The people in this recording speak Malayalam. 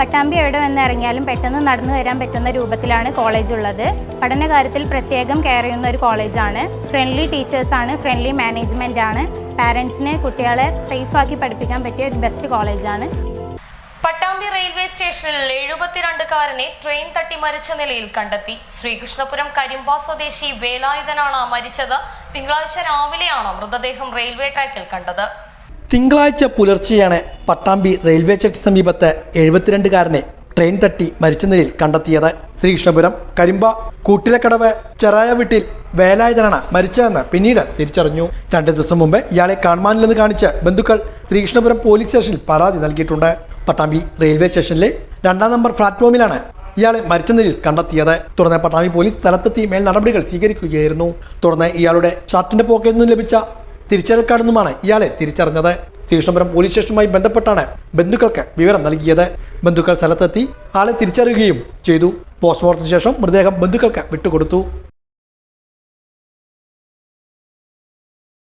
പട്ടാമ്പി എവിടെ വന്ന് ഇറങ്ങിയാലും പെട്ടെന്ന് നടന്നു വരാൻ പറ്റുന്ന രൂപത്തിലാണ് കോളേജ് ഉള്ളത്. പഠനകാര്യത്തിൽ പ്രത്യേകം കെയർ ചെയ്യുന്ന ഒരു കോളേജാണ് ഫ്രണ്ട്ലി ടീച്ചേഴ്സാണ് ഫ്രണ്ട്ലി മാനേജ്മെന്റ് ആണ്. പാരൻസിനെ കുട്ടികളെ സേഫാക്കി പഠിപ്പിക്കാൻ പറ്റിയ ഒരു ബെസ്റ്റ് കോളേജാണ് പട്ടാമ്പി റെയിൽവേ സ്റ്റേഷനിൽ എഴുപത്തിരണ്ടുകാരനെ ട്രെയിൻ തട്ടി മരിച്ച നിലയിൽ കണ്ടെത്തി. ശ്രീകൃഷ്ണപുരം കരിമ്പ സ്വദേശി വേലായുധനാണ് മരിച്ചത്. തിങ്കളാഴ്ച രാവിലെയാണ് മൃതദേഹം റെയിൽവേ ട്രാക്കിൽ കണ്ടത്. തിങ്കളാഴ്ച പുലർച്ചെയാണ് പട്ടാമ്പി റെയിൽവേ സ്റ്റേഷൻ സമീപത്ത് എഴുപത്തിരണ്ടുകാരനെ ട്രെയിൻ തട്ടി മരിച്ച നിലയിൽ കണ്ടെത്തിയത്. ശ്രീകൃഷ്ണപുരം കരിമ്പ കൂട്ടിലക്കടവ് ചെറായ വീട്ടിൽ വേലായുധനാണ് മരിച്ചതെന്ന് പിന്നീട് തിരിച്ചറിഞ്ഞു. രണ്ടു ദിവസം മുമ്പ് ഇയാളെ കാണുവാനില്ലെന്ന് കാണിച്ച് ബന്ധുക്കൾ ശ്രീകൃഷ്ണപുരം പോലീസ് സ്റ്റേഷനിൽ പരാതി നൽകിയിട്ടുണ്ട്. പട്ടാമ്പി റെയിൽവേ സ്റ്റേഷനിലെ രണ്ടാം നമ്പർ പ്ലാറ്റ്ഫോമിലാണ് ഇയാളെ മരിച്ച നിലയിൽ കണ്ടെത്തിയത്. തുടർന്ന് പട്ടാമ്പി പോലീസ് സ്ഥലത്തെത്തി മേൽ നടപടികൾ സ്വീകരിക്കുകയായിരുന്നു. തുടർന്ന് ഇയാളുടെ ഷർട്ടിന്റെ പോക്കറ്റിൽ നിന്നും ലഭിച്ച നിന്നുമാണ് ഇയാളെ തിരിച്ചറിഞ്ഞത്. തിരുവനന്തപുരം പോലീസ് സ്റ്റേഷനുമായി ബന്ധപ്പെട്ടാണ് ബന്ധുക്കൾക്ക് വിവരം നൽകിയത്. ബന്ധുക്കൾ സ്ഥലത്തെത്തി ആളെ തിരിച്ചറിയുകയും ചെയ്തു. പോസ്റ്റ്മോർട്ടത്തിന് ശേഷം മൃതദേഹം ബന്ധുക്കൾക്ക് വിട്ടുകൊടുത്തു.